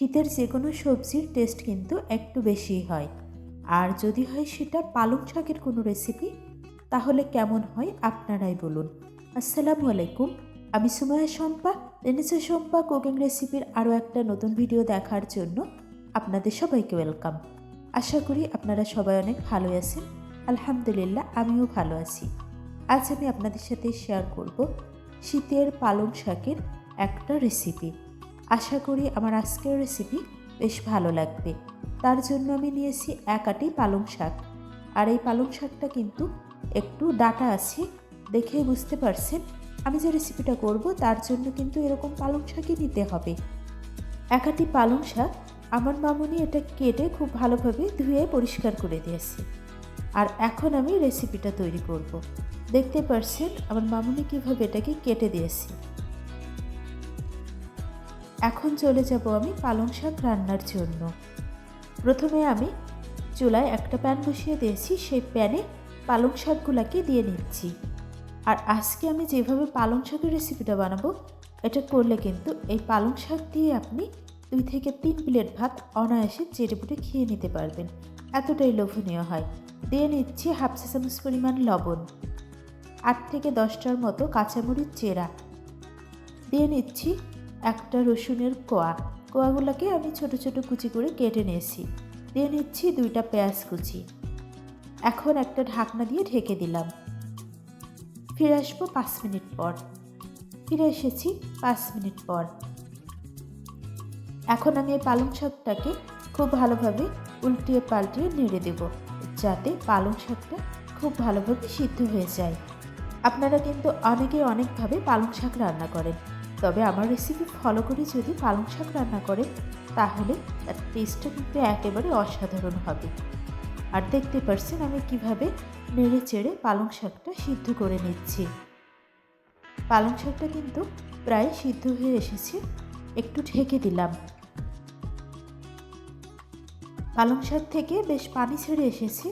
শীতের যে কোনো সবজির টেস্ট কিন্তু একটু বেশি হয়। আর যদি হয় সেটা পালং শাকের কোনো রেসিপি তাহলে কেমন হয় আপনারাই বলুন। আসসালামু আলাইকুম, আমি সুমায়া শম্পা রেনেসা শম্পা কুকিং রেসিপির আরও একটা নতুন ভিডিও দেখার জন্য আপনাদের সবাইকে ওয়েলকাম আশা করি আপনারা সবাই অনেক ভালো আছেন। আলহামদুলিল্লাহ, আমিও ভালো আছি। আজ আমি আপনাদের সাথে শেয়ার করব শীতের পালং শাকের একটা রেসিপি আশা করি আমার আজকের রেসিপি বেশ ভালো লাগবে। তার জন্য আমি নিয়েছি এক আটি পালং শাক। আর এই পালং শাকটা কিন্তু একটু ডাটা আছে দেখে বুঝতে পারছেন আমি যে রেসিপিটা করব, তার জন্য কিন্তু এরকম পালং শাকই নিতে হবে। এক আটি পালং শাক আমার মামুনি এটা কেটে খুব ভালোভাবে ধুয়ে পরিষ্কার করে দিয়েছে। আর এখন আমি রেসিপিটা তৈরি করব। দেখতে পারছেন আমার মামুনি কীভাবে এটাকে কেটে দিয়েছে। এখন চলে যাব আমি পালং শাক রান্নার জন্য। প্রথমে আমি চুলায় একটা প্যান বসিয়ে দিয়েছি, সেই প্যানে পালং শাকগুলোকে দিয়ে নিচ্ছি। আর আজকে আমি যেভাবে পালং শাকের রেসিপিটা বানাবো, এটা করলে কিন্তু এই পালং শাক দিয়ে আপনি দুই থেকে তিন প্লেট ভাত অনায়াসে চেটেপুটে খেয়ে নিতে পারবেন। এতটাই লোভনীয় হয়। দিয়ে নিচ্ছি হাফ চা চামচ পরিমাণ লবণ, আট থেকে দশটার মতো কাঁচামরিচ চেরা। দিয়ে নিচ্ছি একটা রসুনের কোয়া। কোয়াগুলোকে আমি ছোট ছোট কুচি করে কেটে নিয়েছি। দিয়ে নিচ্ছি দুইটা পেঁয়াজ কুচি। এখন একটা ঢাকনা দিয়ে ঢেকে দিলাম। ফিরে আসব পাঁচ মিনিট পর। ফিরে এসেছি পাঁচ মিনিট পর। এখন আমি এই পালং শাকটাকে খুব ভালোভাবে উল্টিয়ে পাল্টিয়ে নেড়ে দেব, যাতে পালং শাকটা খুব ভালোভাবে সিদ্ধ হয়ে যায়। আপনারা কিন্তু অনেকে অনেকভাবে পালং শাক রান্না করেন। তবে আমার রেসিপি ফলো করে যদি পালং শাক রান্না করে, তাহলে তার টেস্টটা কিন্তু একেবারে অসাধারণ হবে। আর দেখতে পারছেন আমি কীভাবে নেড়ে চেড়ে পালং শাকটা সিদ্ধ করে নিচ্ছি। পালং শাকটা কিন্তু প্রায় সিদ্ধ হয়ে এসেছে, একটু ঢেকে দিলাম। পালং শাক থেকে বেশ পানি ছেড়ে এসেছে।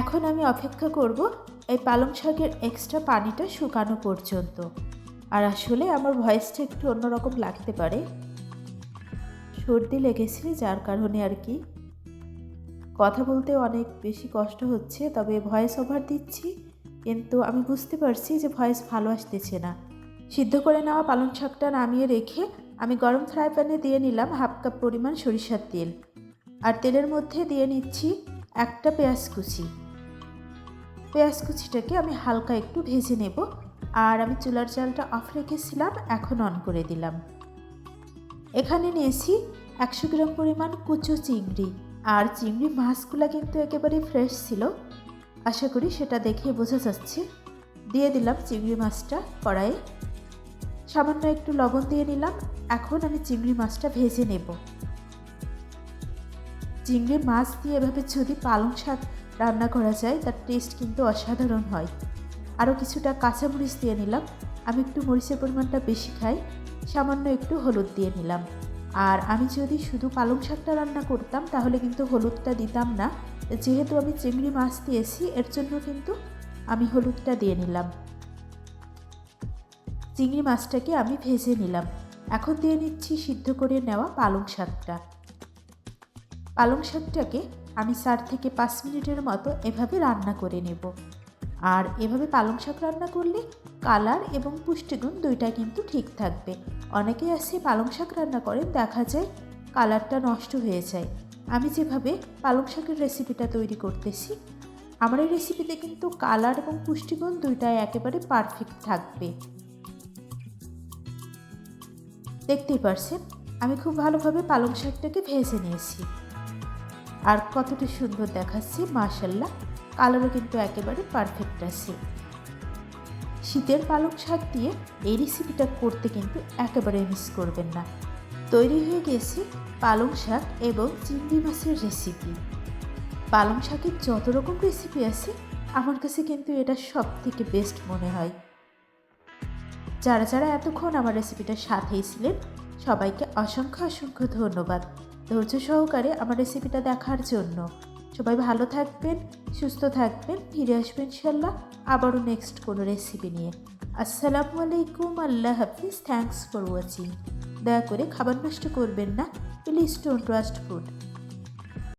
এখন আমি অপেক্ষা করব এই পালং শাকের এক্সট্রা পানিটা শুকানো পর্যন্ত। আর আসলে আমার ভয়েসটা একটু অন্যরকম লাগতে পারে। সর্দি লেগেছে যার কারণে আর কি। কথা বলতে অনেক বেশি কষ্ট হচ্ছে, তবে ভয়েস ওভার দিচ্ছি, কিন্তু আমি বুঝতে পারছি যে ভয়েস ভালো আসতেছে না। সিদ্ধ করে নেওয়া পালং শাকটা নামিয়ে রেখে আমি গরম ফ্রাই প্যানে দিয়ে নিলাম হাফ কাপ পরিমাণ সরিষার তেল। আর তেলের মধ্যে দিয়ে নিচ্ছি একটা পেঁয়াজ কুচি। পেঁয়াজ কুচিটাকে আমি হালকা একটু ভেজে নেব। আর আমি চুলার চালটা অফ রেখেছিলাম, এখন অন করে দিলাম। এখানে নিয়েছি একশো গ্রাম পরিমাণ কুচো চিংড়ি। আর চিংড়ি মাছগুলো কিন্তু একেবারে ফ্রেশ ছিল। আশা করি সেটা দেখে বোঝা যাচ্ছে। দিয়ে দিলাম চিংড়ি মাছটা কড়াইয়ে। সামান্য একটু লবণ দিয়ে নিলাম। এখন আমি চিংড়ি মাছটা ভেজে নেব। চিংড়ি মাছ দিয়ে এভাবে যদি পালং শাক রান্না করা যায়, তার টেস্ট কিন্তু অসাধারণ হয়। আরও কিছুটা কাঁচামরিচ দিয়ে নিলাম। আমি একটু মরিচের পরিমাণটা বেশি খাই, সামান্য একটু হলুদ দিয়ে নিলাম। আর আমি যদি শুধু পালং শাকটা রান্না করতাম, তাহলে কিন্তু হলুদটা দিতাম না। যেহেতু আমি চিংড়ি মাছ দিয়েছি, এর জন্য কিন্তু আমি হলুদটা দিয়ে নিলাম। চিংড়ি মাছটাকে আমি ভেজে নিলাম। এখন দিয়ে নিচ্ছি সিদ্ধ করে নেওয়া পালং শাকটা। পালং শাকটাকে আমি চার থেকে পাঁচ মিনিটের মতো এভাবে রান্না করে নেব। আর এভাবে পালং শাক রান্না করলে কালার এবং পুষ্টিগুণ দুইটাই কিন্তু ঠিক থাকবে। অনেকেই আছে পালং শাক রান্না করেন দেখা যায় কালারটা নষ্ট হয়ে যায়। আমি যেভাবে পালং শাকের রেসিপিটা তৈরি করতেছি, আমার এই রেসিপিতে কিন্তু কালার এবং পুষ্টিগুণ দুইটাই একেবারে পারফেক্ট থাকবে। দেখতেই পারছেন, আমি খুব ভালোভাবে পালং শাকটাকে ভেজে নিয়েছি। আর কতটা সুন্দর দেখাচ্ছি মাশাল্লাহ কালারও কিন্তু একেবারে পারফেক্ট আছে। শীতের পালং শাক দিয়ে এই রেসিপিটা করতে কিন্তু একেবারে মিস করবেন না। তৈরি হয়ে গেছে পালং শাক এবং চিংড়ি মাছের রেসিপি পালং শাকের যত রকম রেসিপি আছে, আমার কাছে কিন্তু এটা সব থেকে বেস্ট মনে হয়। যারা যারা এতক্ষণ আমার রেসিপিটার সাথেই ছিলেন, সবাইকে অসংখ্য অসংখ্য ধন্যবাদ। ধৈর্য সহকারে আমার রেসিপিটা দেখার জন্য। সবাই ভালো থাকবেন, সুস্থ থাকবেন, ফিরে আসবেন ইনশাল্লাহ আবারও নেক্সট কোনো রেসিপি নিয়ে। আসসালামু আলাইকুম, আল্লাহ হাফিজ থ্যাংকস ফর ওয়াচিং দয়া করে খাবার নষ্ট করবেন না। Please don't waste food